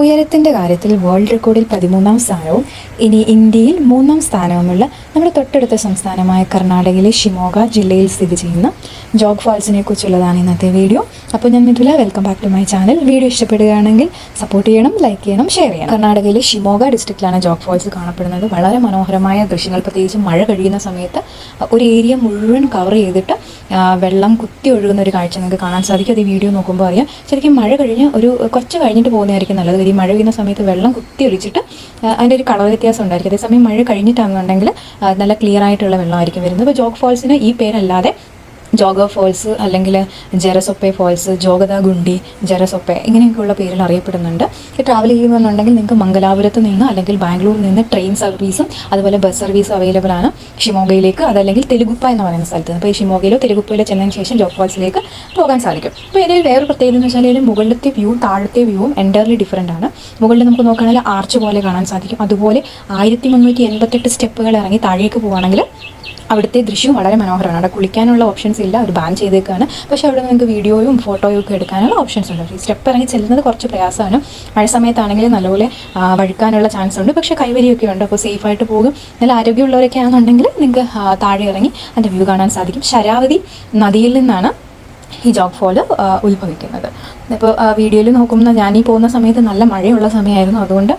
ഉയരത്തിന്റെ കാര്യത്തിൽ വേൾഡ് റെക്കോർഡിൽ പതിമൂന്നാം സ്ഥാനവും ഇനി ഇന്ത്യയിൽ മൂന്നാം സ്ഥാനവുമുള്ള നമ്മുടെ തൊട്ടടുത്ത സംസ്ഥാനമായ കർണാടകയിലെ ഷിമോഗ ജില്ലയിൽ സ്ഥിതി ചെയ്യുന്ന ജോഗ് ഫാൾസിനെ കുറിച്ചുള്ളതാണ് ഇന്നത്തെ വീഡിയോ അപ്പോൾ ഞാൻ Mithula welcome back to my channel video ഇഷ്ടപ്പെടുകയാണെങ്കിൽ സപ്പോർട്ട് ചെയ്യണം ലൈക്ക് ചെയ്യണം ഷെയർ ചെയ്യണം. കർണാടകയിലെ ഷിമോഗ ഡിസ്ട്രിക്റ്റിലാണ് ജോഗ് ഫാൾസ് കാണപ്പെടുന്നത്. വളരെ മനോഹരമായ ദൃശ്യങ്ങൾ പ്രത്യേകിച്ച് മഴ കഴിയുന്ന സമയത്ത് ഒരു ഏരിയ മുഴുവൻ കവർ ചെയ്തിട്ട് വെള്ളം കുത്തി ഒഴുകുന്ന ഒരു കാഴ്ച നിങ്ങൾക്ക് കാണാൻ സാധിക്കും. അത് വീഡിയോ നോക്കുമ്പോൾ അറിയാം. ശരിക്കും മഴ കഴിഞ്ഞ് ഒരു കുറച്ച് കഴിഞ്ഞിട്ട് പോകുന്നതായിരിക്കും നല്ലത്. ഈ മഴ പെയ്യുന്ന സമയത്ത് വെള്ളം കുത്തി ഒഴിച്ചിട്ട് ആ, അതിന്റെ ഒരു കളർ വ്യത്യാസം ഉണ്ടായിരിക്കും. അതേസമയം മഴ കഴിഞ്ഞിട്ടാണെന്നുണ്ടെങ്കിൽ നല്ല ക്ലിയർ ആയിട്ടുള്ള വെള്ളമായിരിക്കും വരുന്നത്. അപ്പോൾ ജോഗ് ഫോൾസിന് ഈ പേരല്ലാതെ ജോഗ ഫോൾസ് അല്ലെങ്കിൽ ജെറസൊപ്പെ ഫോൾസ് ജോഗത ഗുണ്ടി ജെറസൊപ്പെ ഇങ്ങനെയൊക്കെയുള്ള പേരിൽ അറിയപ്പെടുന്നുണ്ട്. ട്രാവൽ ചെയ്യുമെന്നുണ്ടെങ്കിൽ നിങ്ങൾക്ക് മംഗലാപുരത്ത് നിന്ന് അല്ലെങ്കിൽ ബാംഗ്ലൂരിൽ നിന്ന് ട്രെയിൻ സർവീസും അതുപോലെ ബസ് സർവീസും അവൈലബിൾ ആണ്. ഷിമോഗയിലേക്ക് അതല്ലെങ്കിൽ തെലുഗുപ്പ എന്ന് പറയുന്ന സ്ഥലത്ത് അപ്പോൾ ഈ ഷിമോഗയിലോ തെലുഗുപ്പയിലോ ചെന്നതിന് ശേഷം ജോഗ് ഫോൾസിലേക്ക് പോകാൻ സാധിക്കും. അപ്പോൾ ഇതിൽ വേറെ പ്രത്യേകത എന്ന് വെച്ചാൽ ഇതിൽ മുകളിലത്തെ വ്യൂ താഴത്തെ വ്യൂവും എന്റയർലി ഡിഫറെന്റ് ആണ്. മുകളിൽ നമുക്ക് നോക്കുകയാണെങ്കിൽ ആർച്ച് പോലെ കാണാൻ സാധിക്കും. അതുപോലെ ആയിരത്തി മുന്നൂറ്റി എൺപത്തെട്ട് സ്റ്റെപ്പുകൾ ഇറങ്ങി താഴേക്ക് പോവുകയാണെങ്കിൽ അവിടുത്തെ ദൃശ്യം വളരെ മനോഹരമാണ്. അവിടെ കുളിക്കാനുള്ള ഓപ്ഷൻസ് ഇല്ല അവർ ബാൻ ചെയ്തേക്കാണ്. പക്ഷേ അവിടെ നിങ്ങൾക്ക് വീഡിയോയും ഫോട്ടോയും ഒക്കെ എടുക്കാനുള്ള ഓപ്ഷൻസ് ഉണ്ട്. സ്റ്റെപ്പ് ഇറങ്ങി ചെല്ലുന്നത് കുറച്ച് പ്രയാസമാണ്. മഴ സമയത്താണെങ്കിൽ നല്ലപോലെ വഴുക്കാനുള്ള ചാൻസ് ഉണ്ട്. പക്ഷേ കൈവരിയൊക്കെ ഉണ്ട്. അപ്പോൾ സേഫായിട്ട് പോകും. നല്ല ആരോഗ്യമുള്ളവരൊക്കെ ആണെന്നുണ്ടെങ്കിൽ നിങ്ങൾക്ക് താഴെ ഇറങ്ങി അതിന്റെ വ്യൂ കാണാൻ സാധിക്കും. ശരാവതി നദിയിൽ നിന്നാണ് ഈ ജോഗ് ഫോൾ ഉത്ഭവിക്കുന്നത്. ഇപ്പോൾ വീഡിയോയിൽ നോക്കുമ്പോൾ ഞാൻ ഈ പോകുന്ന സമയത്ത് നല്ല മഴയുള്ള സമയമായിരുന്നു. അതുകൊണ്ട്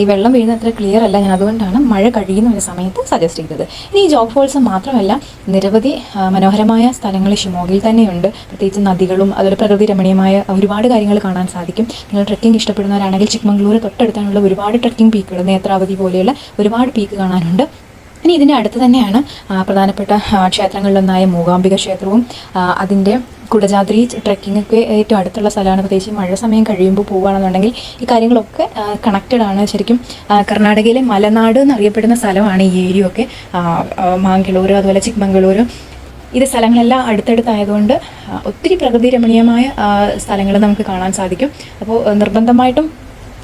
ഈ വെള്ളം വീഴുന്ന അത്ര ക്ലിയർ അല്ല. ഞാൻ അതുകൊണ്ടാണ് മഴ കഴിയുന്ന ഒരു സമയത്ത് സജസ്റ്റ് ചെയ്തത്. ഇനി ഈ ജോഗ് ഫോൾസ് മാത്രമല്ല നിരവധി മനോഹരമായ സ്ഥലങ്ങൾ ഷിമോഗയിൽ തന്നെയുണ്ട്. പ്രത്യേകിച്ച് നദികളും അതുപോലെ പ്രകൃതി രമണീയമായ ഒരുപാട് കാര്യങ്ങൾ കാണാൻ സാധിക്കും. നിങ്ങൾ ട്രക്കിംഗ് ഇഷ്ടപ്പെടുന്നവരാണെങ്കിൽ ചിക്മംഗ്ലൂർ തൊട്ടടുത്താണുള്ള ഒരുപാട് ട്രക്കിംഗ് പീക്കുകൾ നേത്രാവതി പോലെയുള്ള ഒരുപാട് പീക്ക് കാണാനുണ്ട്. ഇനി ഇതിന്റെ അടുത്ത് തന്നെയാണ് പ്രധാനപ്പെട്ട ക്ഷേത്രങ്ങളിലൊന്നായ മൂകാംബിക ക്ഷേത്രവും അതിന്റെ കുടജാദ്രി ട്രക്കിങ്ങൊക്കെ ഏറ്റവും അടുത്തുള്ള സ്ഥലമാണ്. പ്രത്യേകിച്ച് മഴ സമയം കഴിയുമ്പോൾ പോവുകയാണെന്നുണ്ടെങ്കിൽ ഈ കാര്യങ്ങളൊക്കെ കണക്റ്റഡ് ആണ്. ശരിക്കും കർണാടകയിലെ മലനാട് എന്നറിയപ്പെടുന്ന സ്ഥലമാണ് ഈ ഏരിയ ഒക്കെ. മാംഗ്ലൂർ അതുപോലെ ചിക്മംഗ്ലൂർ ഇത് സ്ഥലങ്ങളെല്ലാം അടുത്തടുത്തായതുകൊണ്ട് ഒത്തിരി പ്രകൃതി രമണീയമായ സ്ഥലങ്ങൾ നമുക്ക് കാണാൻ സാധിക്കും. അപ്പോൾ നിർബന്ധമായിട്ടും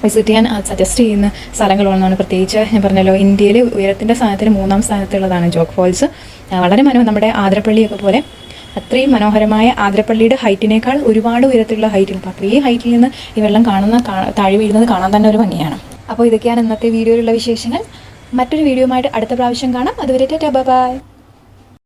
വിസിറ്റ് ചെയ്യാൻ സജസ്റ്റ് ചെയ്യുന്ന സ്ഥലങ്ങളാണെന്നാണ് പ്രത്യേകിച്ച് ഞാൻ പറഞ്ഞല്ലോ ഇന്ത്യയിലെ ഉയരത്തിന്റെ സ്ഥാനത്തിന് മൂന്നാം സ്ഥാനത്തുള്ളതാണ് ജോഗ് ഫോൾസ്. വളരെ മനോ നമ്മുടെ ആതിരപ്പള്ളിയൊക്കെ പോലെ അത്രയും മനോഹരമായ ആതിരപ്പള്ളിയുടെ ഹൈറ്റിനേക്കാൾ ഒരുപാട് ഉയരത്തിലുള്ള ഹൈറ്റിൽ അപ്പോൾ അത്രയും ഹൈറ്റിൽ നിന്ന് ഈ വെള്ളം കാണുന്ന താഴെ വീഴുന്നത് കാണാൻ തന്നെ ഒരു ഭംഗിയാണ്. അപ്പോൾ ഇതൊക്കെയാണ് ഇന്നത്തെ വീഡിയോയിലുള്ള വിശേഷങ്ങൾ. മറ്റൊരു വീഡിയോയുമായിട്ട് അടുത്ത പ്രാവശ്യം കാണാം. അതുവരെ ബൈ.